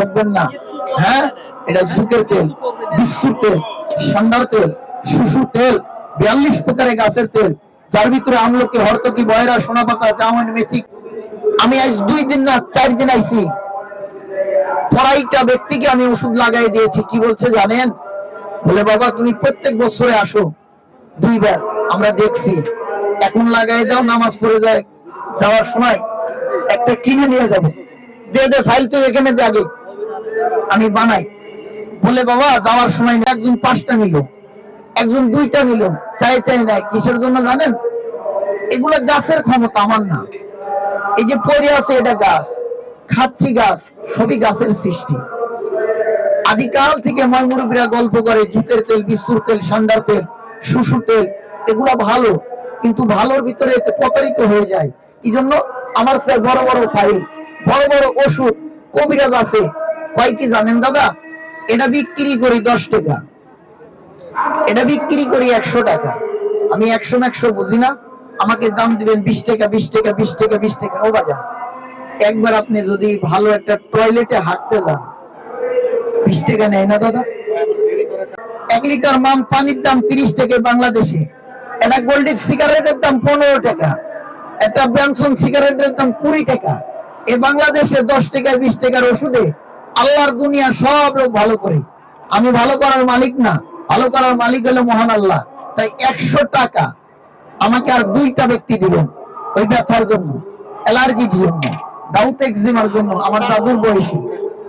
ঠকবেন না। হ্যাঁ? এটা জুকের তেল বিস্কুর তেল, সান্ডার তেল শুশুর তেল, বিয়াল্লিশ প্রকারের গাছের তেল, যার ভিতরে আমলকি হরতকি বয়রা সোনা পাতা জামন, মেথি। আমি আজ দুই দিন না, চার দিন আইছি। পড়াইটা ব্যক্তিকে আমি ওষুধ লাগাই দিয়েছি। কি বলছে জানেন? বলে, বাবা, তুমি প্রত্যেক বছরে আসো। দুইবার। আমরা দেখছি। এখন লাগাই দাও, নামাজ পড়ে যায়। যাওয়ার সময় একটা কিনে নিয়ে যাব। দে দে, ফাইল তো এখানে দে আগে। আমি বানাই। বলে, বাবা, যাওয়ার সময় একজন পাঁচটা নিল। একজন দুইটা নিল। চাই চাই নাই। কিসের জন্য জানেন? এগুলা গাছের ক্ষমতা আমার না। এই যে পড়ে আছে এটা গাছ। খাচ্ছি গাছ, সবই গাছের সৃষ্টি। আদিকাল থেকে ময়মুরব্বীরা গল্প করে জুতের তেল বিশুর তেল, সান্ডার তেল শুশুর তেল, এগুলা ভালো। কিন্তু ভালোর ভিতরে প্রতারিত হয়ে যায়। এই জন্য আমার স্যার বড় বড় ফাইল বড় বড় ওষুধ, কবিরাজ আছে। কয় কি জানেন দাদা? এটা বিক্রি করি দশ টাকা। এটা বিক্রি করি একশো টাকা। আমি একশো একশো বুঝি না। আমাকে দাম দিবেন বিশ টাকা বিশ টাকা বিশ টাকা বিশ টাকা। ও বাজার একবার আপনি যদি ভালো একটা টয়লেটে হাঁটতে যান, বিশ টাকা নেয় না দাদা? এক লিটার মাম পানির দাম তিরিশ টাকা বাংলাদেশে। একটা গোল্ডিক সিগারেটের দাম পনেরো টাকা। একটা ব্যানসন সিগারেটের দাম কুড়ি টাকা। এ বাংলাদেশে দশ টাকা, বিশ টাকার ওষুধে আল্লাহর দুনিয়া সব লোক ভালো করে। আমি ভালো করার মালিক না ভালো করার মালিক হলো মহান আল্লাহ। তাই একশো টাকা আমাকে আর দুইটা ব্যক্তি দিবেন ওই ব্যথার জন্য অ্যালার্জির জন্য দাউত এক্সিমার জন্য আমার দাদুর বয়সী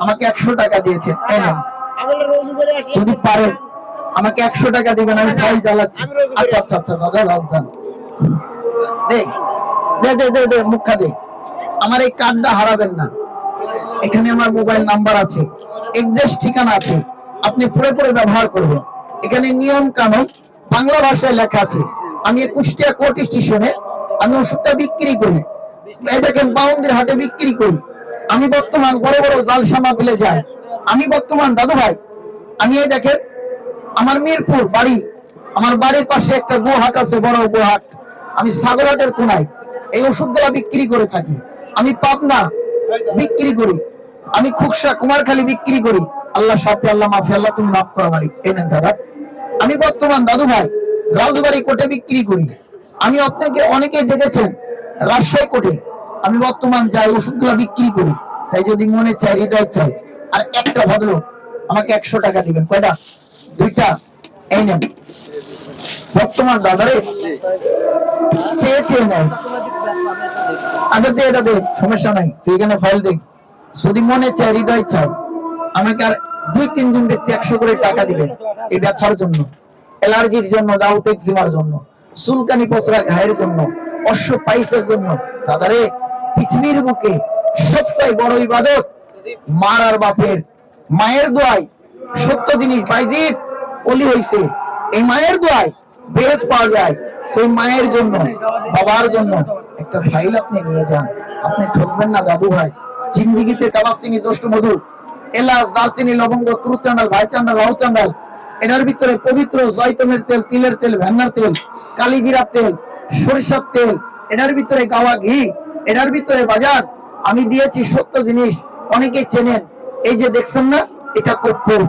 আমাকে একশো টাকা দিয়েছেন এই নাও। যদি পারেন আমাকে একশো টাকা দিবেন আমি ফাইল চালাচ্ছি আচ্ছা আচ্ছা আচ্ছা দাদা লাল খান দে দে দে দে দে মুখা দে। আমার এই কার্ডটা হারাবেন না। এখানে আমার মোবাইল নাম্বার আছে এক্সাক্ট ঠিকানা আছে, আপনি পড়ে পড়ে ব্যবহার করবেন। এখানে নিয়ম কানুন, বাংলা ভাষায় লেখা আছে। আমি কুষ্টিয়া কোর্ট স্টেশনে আমি ওষুধটা বিক্রি করি। দেখেন বাউন্দির হাটে বিক্রি করি। আমি বর্তমান বড় বড় জালসা মাহফিলে যাই। আমি বর্তমান দাদু ভাই, আমি এই দেখেন আমার মিরপুর বাড়ি, আমার বাড়ির পাশে একটা গোহাট আছে, বড় গোহাট। আমি সাগরহাটের কোনায়। এই ওষুধগুলা বিক্রি করে থাকি। আমি পাবনা বিক্রি করি। আমি খুকসা কুমারখালী বিক্রি করি। আল্লাহ সাথে আল্লাহ মাফি, আল্লাহ তুমি মাফ করো মালিক। এই নেন দাদা। আমি বর্তমান দাদু ভাই, রাজবাড়ি কোটে বিক্রি করি। আমি আপনাকে অনেকে দেখেছেন, রাজশাহী কোটে। আমি বর্তমান যাই ওষুধগুলা বিক্রি করি। তাই যদি মনে চাই হৃদয় চাই আর একটা ভদ্রলোক আমাকে একশো টাকা দিবেন। কয়টা? দুইটা। এই নেন। বর্তমান দাদারে চেয়ে চেয়ে নেয় আগে দে, এটা দে, সমস্যা নাই। তুই এখানে ফাইল দেখ। যদি মনে চায়, হৃদয় চাই আমাকে আর দুই তিনজন ব্যক্তি একশো করে টাকা দিবেন এই ব্যথার জন্য, অ্যালার্জির জন্য দাউত এক্সিমার জন্য, সুলকানি পচরা ঘায়ের জন্য, অশ্ব পাইসের জন্য, দাদারে, পৃথিবীর বুকে সবচেয়ে বড় ইবাদত মার আর বাপের, মায়ের দোয়াই সত্য জিনিস বাইজিৎ অলি হইছে, এই মায়ের দোয়াই বেহেস পাওয়া যায়, তো মায়ের জন্য, বাবার জন্য একটা ফাইল আপনি নিয়ে যান, আপনি ঠকবেন না দাদু ভাই। জিন্দিগিতে চিনি, জ্যৈষ্ঠ মধু, এলাচ, দারচিনি, লবঙ্গ তুরুত চান্ডাল ভাই চান্ডাল রাহু চান্ডাল এটার ভিতরে পবিত্র জয়তনের তেল, তিলের তেল, ভেন্নার তেল, কালিজিরার তেল, সরিষার তেল এটার ভিতরে গাওয়া ঘি এটার ভিতরে বাজার। আমি দিয়েছি সত্য জিনিস অনেকে চেনেন। এই যে দেখছেন না, এটা কর্পূর।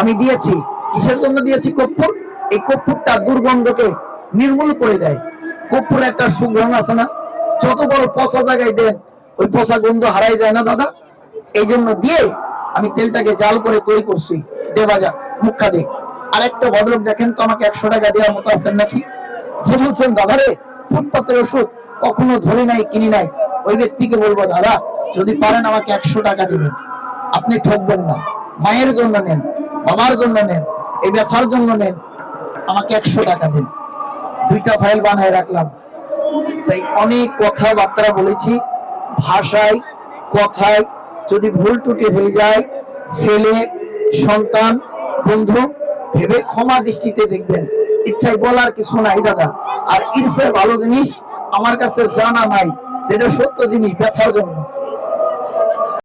আমি দিয়েছি। কিসের জন্য দিয়েছি কর্পূর? এই কর্পূরটা দুর্গন্ধকে নির্মূল করে দেয়। কর্পূর একটা সুগন্ধ আছে না? যত বড় পচা জায়গায় দেন ওই পচা গন্ধ হারাই যায় না, দাদা? এই জন্য দিয়ে আমি তেলটাকে জাল করে তৈরি করছি। দে বাজা, মুখা আর একটা ভদ্রলোক দেখেন তো আমাকে একশো টাকা দেওয়ার মতো আছেন নাকি? যে বলছেন, দাদা রে, ফুটপাতের ওষুধ কখনো ধরে নাই, কিনি নাই। ওই ব্যক্তিকে বলব, দাদা, যদি পারেন আমাকে একশো টাকা দেবেন। আপনি ঠকবেন না। মায়ের জন্য নেন, বাবার জন্য নেন, এই ব্যথার জন্য নেন, আমাকে একশো টাকা দিন। দুইটা ফাইল বানায় রাখলাম। তাই অনেক কথাবার্তা বলেছি। ভাষায়, কথায় যদি ভুল টুটি হয়ে যায়, ছেলে, সন্তান, বন্ধু, ভেবে ক্ষমা দৃষ্টিতে দেখবেন। ইচ্ছায় বলার কিছু নাই দাদা। আর ইচ্ছায় ভালো জিনিস আমার কাছে জানা নাই, যেটা সত্য জিনিস, ব্যথার জন্য।